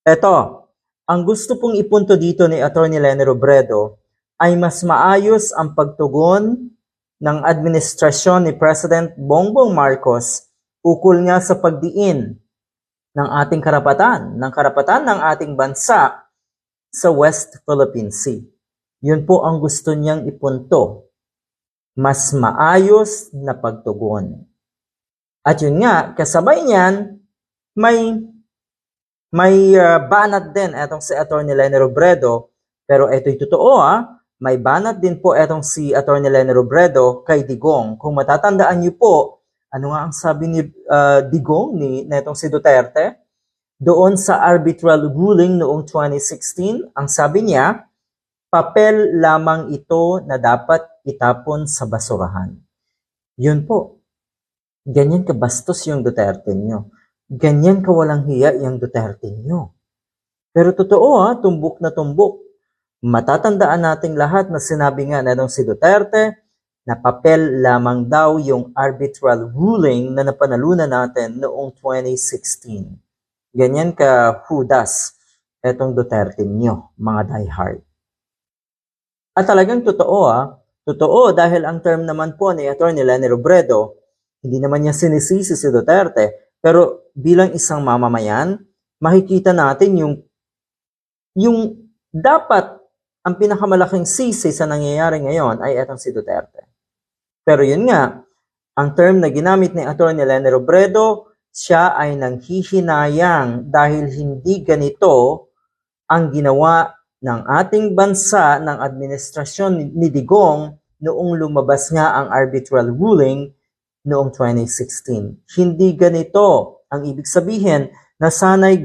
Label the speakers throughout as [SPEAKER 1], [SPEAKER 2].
[SPEAKER 1] Eto, ang gusto pong ipunto dito ni Atty. Lene Robredo ay mas maayos ang pagtugon ng administrasyon ni President Bongbong Marcos ukol nga sa pagdiin ng ating karapatan, ng karapatan ng ating bansa sa West Philippine Sea. Yun po ang gusto niyang ipunto. Mas maayos na pagtugon. At yun nga, kasabay niyan, may may uh, banat din etong si Attorney Lene Robredo, pero ito'y totoo ah, may banat din po etong si Attorney Lene Robredo kay Digong. Kung matatandaan niyo po, ano nga ang sabi ni uh, Digong ni netong si Duterte? Doon sa arbitral ruling noong 2016, ang sabi niya, papel lamang ito na dapat itapon sa basurahan. Yun po. Ganyan kabastos yung Duterte nyo. Ganyan kawalang hiya yung Duterte nyo. Pero totoo ha, tumbok na tumbok. Matatandaan nating lahat na sinabi nga na si Duterte na papel lamang daw yung arbitral ruling na napanalunan natin noong 2016. Ganyan ka hudas etong Duterte nyo, mga diehard. At talagang totoo ah, totoo dahil ang term naman po ni Atty. Lene Robredo, hindi naman niya sinisisi si Duterte, pero bilang isang mamamayan, makikita natin yung yung dapat ang pinakamalaking sisi sa nangyayari ngayon ay etong si Duterte. Pero yun nga, ang term na ginamit ni Atty. Lene Robredo, siya ay nanghihinayang dahil hindi ganito ang ginawa ng ating bansa ng administrasyon ni Digong noong lumabas nga ang arbitral ruling noong 2016. Hindi ganito ang ibig sabihin na sanay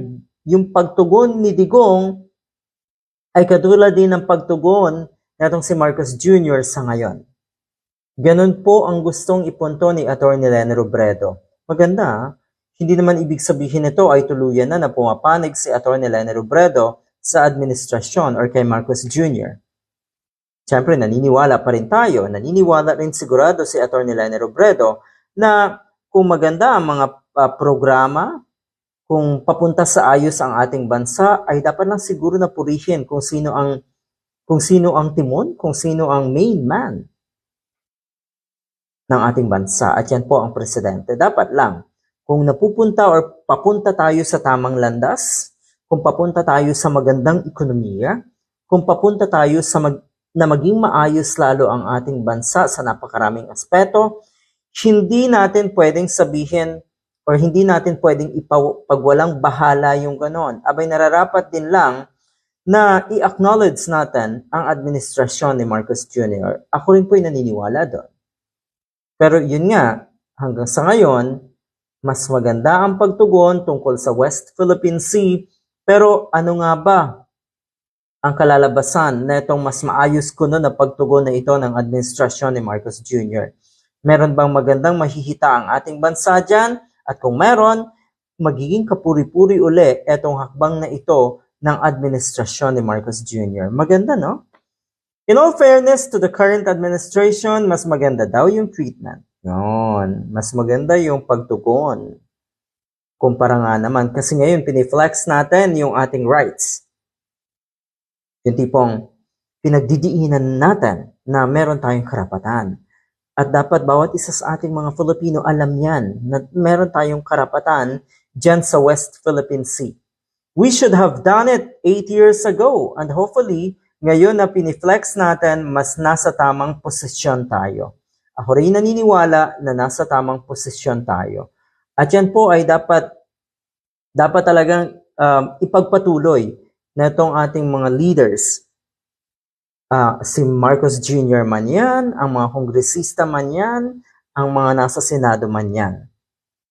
[SPEAKER 1] yung pagtugon ni Digong ay katulad din ng pagtugon natong si Marcos Jr. sa ngayon. Ganun po ang gustong ipunto ni Atty. Lene Robredo. Maganda, hindi naman ibig sabihin nito ay tuluyan na na pumapanig si Atty. Lene Robredo sa administrasyon or kay Marcos Jr. Siyempre, naniniwala pa rin tayo, naniniwala rin sigurado si Atty. Lene Robredo na kung maganda ang mga uh, programa, kung papunta sa ayos ang ating bansa, ay dapat lang siguro na purihin kung sino ang kung sino ang timon, kung sino ang main man ng ating bansa. At yan po ang presidente. Dapat lang, kung napupunta or papunta tayo sa tamang landas, kung papunta tayo sa magandang ekonomiya, kung papunta tayo sa mag, na maging maayos lalo ang ating bansa sa napakaraming aspeto, hindi natin pwedeng sabihin or hindi natin pwedeng ipagwalang bahala yung ganon. Abay nararapat din lang na i-acknowledge natin ang administrasyon ni Marcos Jr. Ako rin po'y naniniwala doon. Pero yun nga, hanggang sa ngayon, mas maganda ang pagtugon tungkol sa West Philippine Sea. Pero ano nga ba ang kalalabasan na itong mas maayos kuno na pagtugon na ito ng administrasyon ni Marcos Jr.? Meron bang magandang mahihita ang ating bansa dyan? At kung meron, magiging kapuri-puri uli itong hakbang na ito ng administrasyon ni Marcos Jr. Maganda, no? In all fairness to the current administration, mas maganda daw yung treatment. Yun. Mas maganda yung pagtugon. Kumpara nga naman, kasi ngayon piniflex natin yung ating rights. Yung tipong pinagdidiinan natin na meron tayong karapatan. At dapat bawat isa sa ating mga Filipino alam yan na meron tayong karapatan dyan sa West Philippine Sea. We should have done it eight years ago and hopefully ngayon na piniflex natin, mas nasa tamang posisyon tayo. Ako rin naniniwala na nasa tamang posisyon tayo. At yan po ay dapat dapat talagang um, ipagpatuloy na itong ating mga leaders. Uh, si Marcos Jr. man yan, ang mga kongresista man yan, ang mga nasa Senado man yan.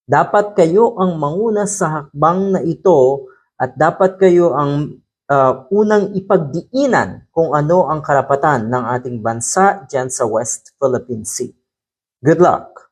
[SPEAKER 1] Dapat kayo ang manguna sa hakbang na ito at dapat kayo ang uh, unang ipagdiinan kung ano ang karapatan ng ating bansa dyan sa West Philippine Sea. Good luck!